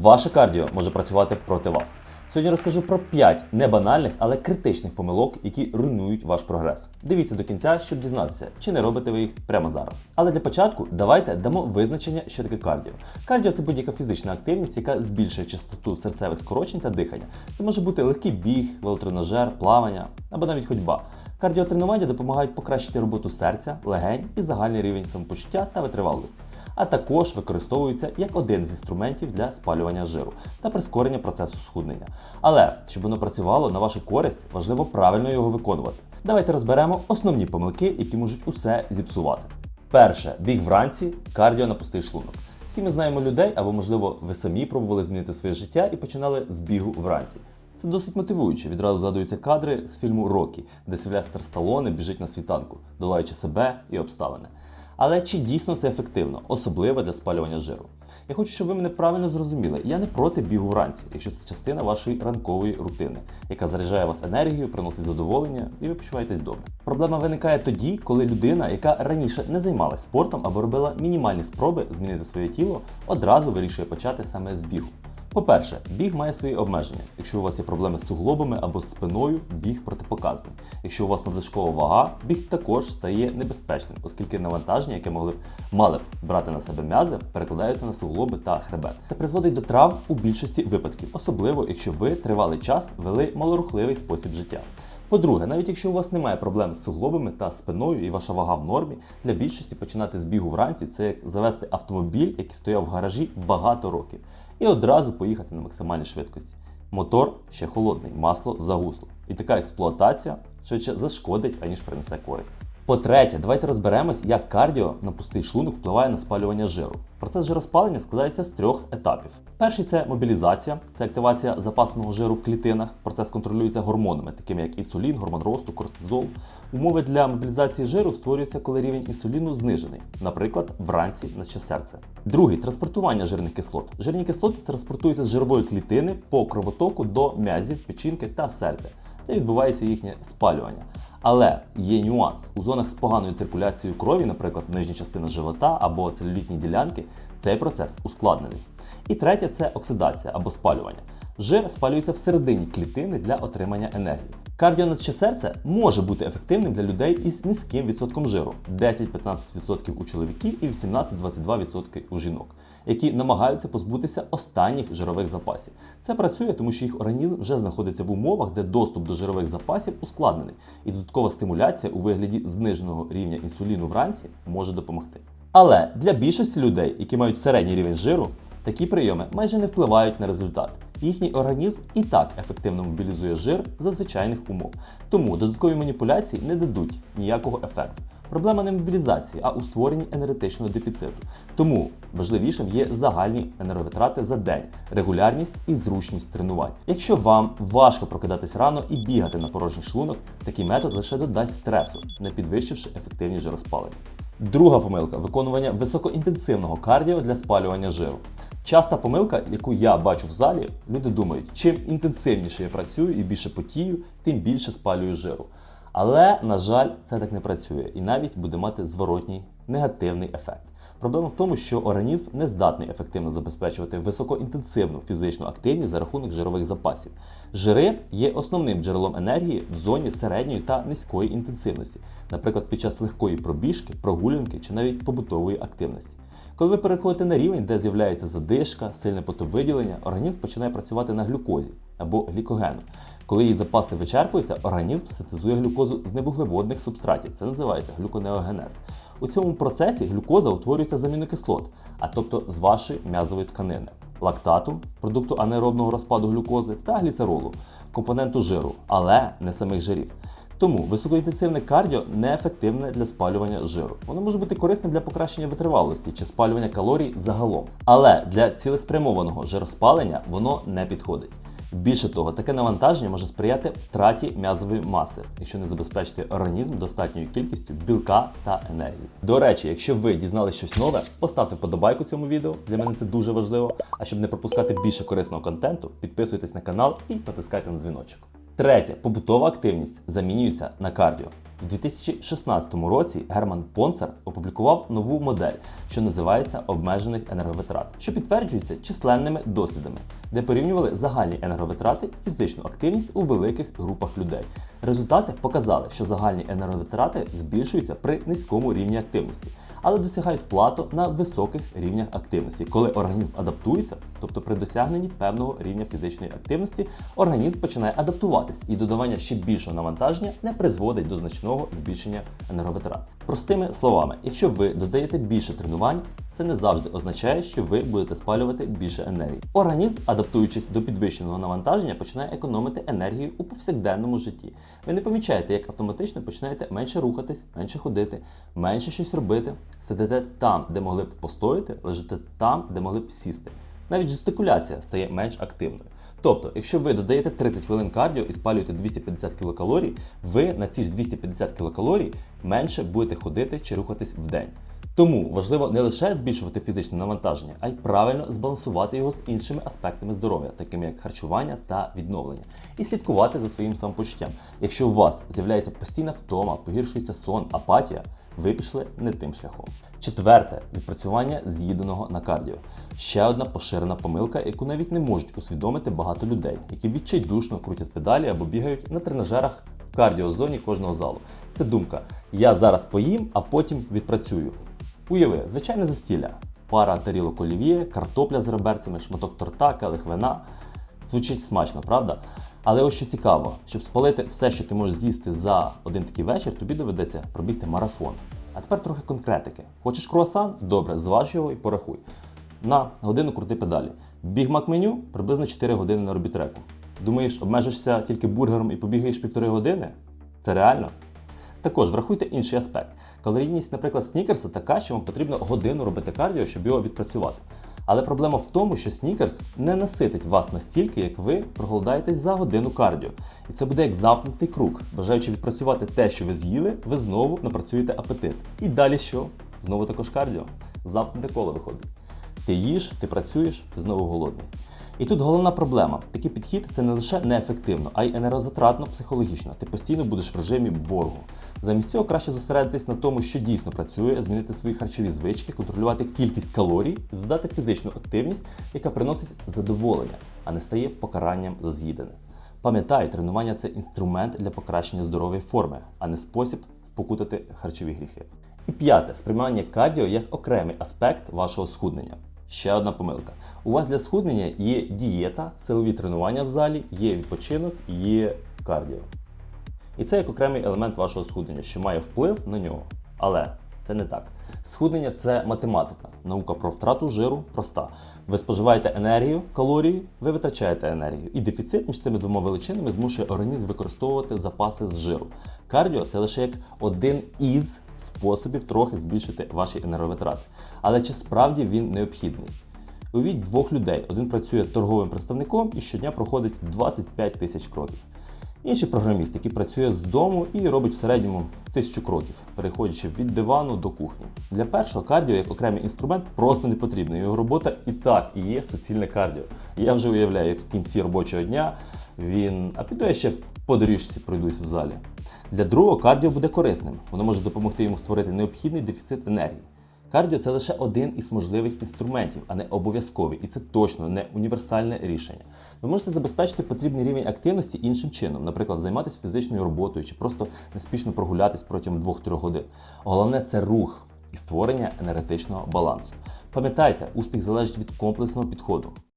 Ваше кардіо може працювати проти вас. Сьогодні розкажу про 5 небанальних, але критичних помилок, які руйнують ваш прогрес. Дивіться до кінця, щоб дізнатися, чи не робите ви їх прямо зараз. Але для початку давайте дамо визначення, що таке кардіо. Кардіо це будь-яка фізична активність, яка збільшує частоту серцевих скорочень та дихання. Це може бути легкий біг, велотренажер, плавання або навіть ходьба. Кардіотренування допомагають покращити роботу серця, легень і загальний рівень самопочуття та витривалості а також використовуються як один з інструментів для спалювання жиру та прискорення процесу схуднення. Але щоб воно працювало на вашу користь, важливо правильно його виконувати. Давайте розберемо основні помилки, які можуть усе зіпсувати. Перше біг вранці, кардіо на пустий шлунок. Всі ми знаємо людей, або, можливо, ви самі пробували змінити своє життя і починали з бігу вранці. Це досить мотивуюче. Відразу згадуються кадри з фільму Рокі, де Сильвестр Сталоне біжить на світанку, долаючи себе і обставини. Але чи дійсно це ефективно, особливо для спалювання жиру? Я хочу, щоб ви мене правильно зрозуміли. Я не проти бігу вранці, якщо це частина вашої ранкової рутини, яка заряджає вас енергією, приносить задоволення, і ви почуваєтесь добре. Проблема виникає тоді, коли людина, яка раніше не займалась спортом або робила мінімальні спроби змінити своє тіло, одразу вирішує почати саме з бігу. По-перше, біг має свої обмеження. Якщо у вас є проблеми з суглобами або з спиною, біг протипоказаний. Якщо у вас надлишкова вага, біг також стає небезпечним, оскільки навантаження, яке могли б мали б брати на себе м'язи, перекладаються на суглоби та хребет. Це призводить до травм у більшості випадків, особливо якщо ви тривалий час вели малорухливий спосіб життя. По-друге, навіть якщо у вас немає проблем з суглобами та спиною і ваша вага в нормі, для більшості починати з бігу вранці це як завести автомобіль, який стояв в гаражі багато років, і одразу поїхати на максимальній швидкості. Мотор ще холодний, масло загусло. І така експлуатація швидше зашкодить, аніж принесе користь. По-третє, давайте розберемось, як кардіо на пустий шлунок впливає на спалювання жиру. Процес жироспалення складається з трьох етапів. Перший це мобілізація, це активація запасного жиру в клітинах. Процес контролюється гормонами, такими як інсулін, гормон росту, кортизол. Умови для мобілізації жиру створюються, коли рівень інсуліну знижений, наприклад, вранці наче серце. Другий транспортування жирних кислот. Жирні кислоти транспортуються з жирової клітини по кровотоку до м'язів, печінки та серця, де відбувається їхнє спалювання. Але є нюанс у зонах з поганою циркуляцією крові, наприклад, нижня частина живота або целюлітні ділянки, цей процес ускладнений. І третє це оксидація або спалювання. Жир спалюється всередині клітини для отримання енергії. Кардіоначе серце може бути ефективним для людей із низьким відсотком жиру 10-15% у чоловіків і 18-22% у жінок, які намагаються позбутися останніх жирових запасів. Це працює, тому що їх організм вже знаходиться в умовах, де доступ до жирових запасів ускладнений, і додаткова стимуляція у вигляді зниженого рівня інсуліну вранці може допомогти. Але для більшості людей, які мають середній рівень жиру, такі прийоми майже не впливають на результат. Їхній організм і так ефективно мобілізує жир за звичайних умов. Тому додаткові маніпуляції не дадуть ніякого ефекту. Проблема не мобілізації, а у створенні енергетичного дефіциту. Тому важливішим є загальні енерговитрати за день, регулярність і зручність тренувань. Якщо вам важко прокидатись рано і бігати на порожній шлунок, такий метод лише додасть стресу, не підвищивши ефективність жироспалення. Друга помилка виконування високоінтенсивного кардіо для спалювання жиру. Часта помилка, яку я бачу в залі, люди думають, чим інтенсивніше я працюю і більше потію, тим більше спалюю жиру. Але, на жаль, це так не працює і навіть буде мати зворотній негативний ефект. Проблема в тому, що організм не здатний ефективно забезпечувати високоінтенсивну фізичну активність за рахунок жирових запасів. Жири є основним джерелом енергії в зоні середньої та низької інтенсивності, наприклад, під час легкої пробіжки, прогулянки чи навіть побутової активності. Коли ви переходите на рівень, де з'являється задишка, сильне потовиділення, організм починає працювати на глюкозі або глікогену. Коли її запаси вичерпуються, організм синтезує глюкозу з невуглеводних субстратів. Це називається глюконеогенез. У цьому процесі глюкоза утворюється з амінокислот, а тобто з вашої м'язової тканини, лактату, продукту анаеробного розпаду глюкози та гліцеролу, компоненту жиру, але не самих жирів. Тому високоінтенсивне кардіо неефективне для спалювання жиру. Воно може бути корисним для покращення витривалості чи спалювання калорій загалом. Але для цілеспрямованого жироспалення воно не підходить. Більше того, таке навантаження може сприяти втраті м'язової маси, якщо не забезпечити організм достатньою кількістю білка та енергії. До речі, якщо ви дізналися щось нове, поставте вподобайку цьому відео. Для мене це дуже важливо. А щоб не пропускати більше корисного контенту, підписуйтесь на канал і натискайте на дзвіночок. Третє побутова активність замінюється на кардіо. У 2016 році Герман Понцер опублікував нову модель, що називається обмежених енерговитрат, що підтверджується численними дослідами, де порівнювали загальні енерговитрати і фізичну активність у великих групах людей. Результати показали, що загальні енерговитрати збільшуються при низькому рівні активності, але досягають плато на високих рівнях активності. Коли організм адаптується, тобто при досягненні певного рівня фізичної активності, організм починає адаптуватись, і додавання ще більшого навантаження не призводить до значного збільшення енерговитрат. Простими словами, якщо ви додаєте більше тренувань, це не завжди означає, що ви будете спалювати більше енергії. Організм, адаптуючись до підвищеного навантаження, починає економити енергію у повсякденному житті. Ви не помічаєте, як автоматично починаєте менше рухатись, менше ходити, менше щось робити, сидите там, де могли б постояти, лежите там, де могли б сісти. Навіть жестикуляція стає менш активною. Тобто, якщо ви додаєте 30 хвилин кардіо і спалюєте 250 кілокалорій, ви на ці ж 250 кілокалорій менше будете ходити чи рухатись в день. Тому важливо не лише збільшувати фізичне навантаження, а й правильно збалансувати його з іншими аспектами здоров'я, такими як харчування та відновлення, і слідкувати за своїм самопочуттям. Якщо у вас з'являється постійна втома, погіршується сон, апатія, ви пішли не тим шляхом. Четверте відпрацювання з'їденого на кардіо. Ще одна поширена помилка, яку навіть не можуть усвідомити багато людей, які відчайдушно крутять педалі або бігають на тренажерах в кардіозоні кожного залу. Це думка: я зараз поїм, а потім відпрацюю. Уяви, звичайне застілля. Пара тарілок олів'є, картопля з реберцями, шматок торта, келих вина. Звучить смачно, правда? Але ось що цікаво, щоб спалити все, що ти можеш з'їсти за один такий вечір, тобі доведеться пробігти марафон. А тепер трохи конкретики. Хочеш круасан? Добре, зваж його і порахуй. На годину крути педалі. Бігмак меню приблизно 4 години на робітреку. Думаєш, обмежишся тільки бургером і побігаєш півтори години? Це реально? Також врахуйте інший аспект. Калорійність, наприклад, снікерса така, що вам потрібно годину робити кардіо, щоб його відпрацювати. Але проблема в тому, що снікерс не наситить вас настільки, як ви проголодаєтесь за годину кардіо. І це буде як замкнутий круг. Бажаючи відпрацювати те, що ви з'їли, ви знову напрацюєте апетит. І далі що? Знову також кардіо. Замкнуте коло виходить. Ти їш, ти працюєш, ти знову голодний. І тут головна проблема: такий підхід це не лише неефективно, а й енергозатратно психологічно. Ти постійно будеш в режимі боргу. Замість цього краще зосередитись на тому, що дійсно працює, змінити свої харчові звички, контролювати кількість калорій і додати фізичну активність, яка приносить задоволення, а не стає покаранням за з'їдене. Пам'ятай, тренування це інструмент для покращення здорової форми, а не спосіб спокутати харчові гріхи. І п'яте сприймання кардіо як окремий аспект вашого схуднення. Ще одна помилка. У вас для схуднення є дієта, силові тренування в залі, є відпочинок, є кардіо. І це як окремий елемент вашого схуднення, що має вплив на нього. Але це не так. Схуднення це математика. Наука про втрату жиру проста. Ви споживаєте енергію, калорії, ви витрачаєте енергію. І дефіцит між цими двома величинами змушує організм використовувати запаси з жиру. Кардіо це лише як один із способів трохи збільшити ваші енерговитрати. Але чи справді він необхідний? Уявіть двох людей. Один працює торговим представником і щодня проходить 25 тисяч кроків. Інший програміст, який працює з дому і робить в середньому тисячу кроків, переходячи від дивану до кухні. Для першого кардіо як окремий інструмент просто не потрібно. Його робота і так і є суцільне кардіо. Я вже уявляю, як в кінці робочого дня він. А піду я ще по доріжці пройдусь в залі. Для другого кардіо буде корисним. Воно може допомогти йому створити необхідний дефіцит енергії. Кардіо це лише один із можливих інструментів, а не обов'язковий, і це точно не універсальне рішення. Ви можете забезпечити потрібний рівень активності іншим чином, наприклад, займатися фізичною роботою чи просто неспішно прогулятись протягом 2-3 годин. Головне це рух і створення енергетичного балансу. Пам'ятайте, успіх залежить від комплексного підходу.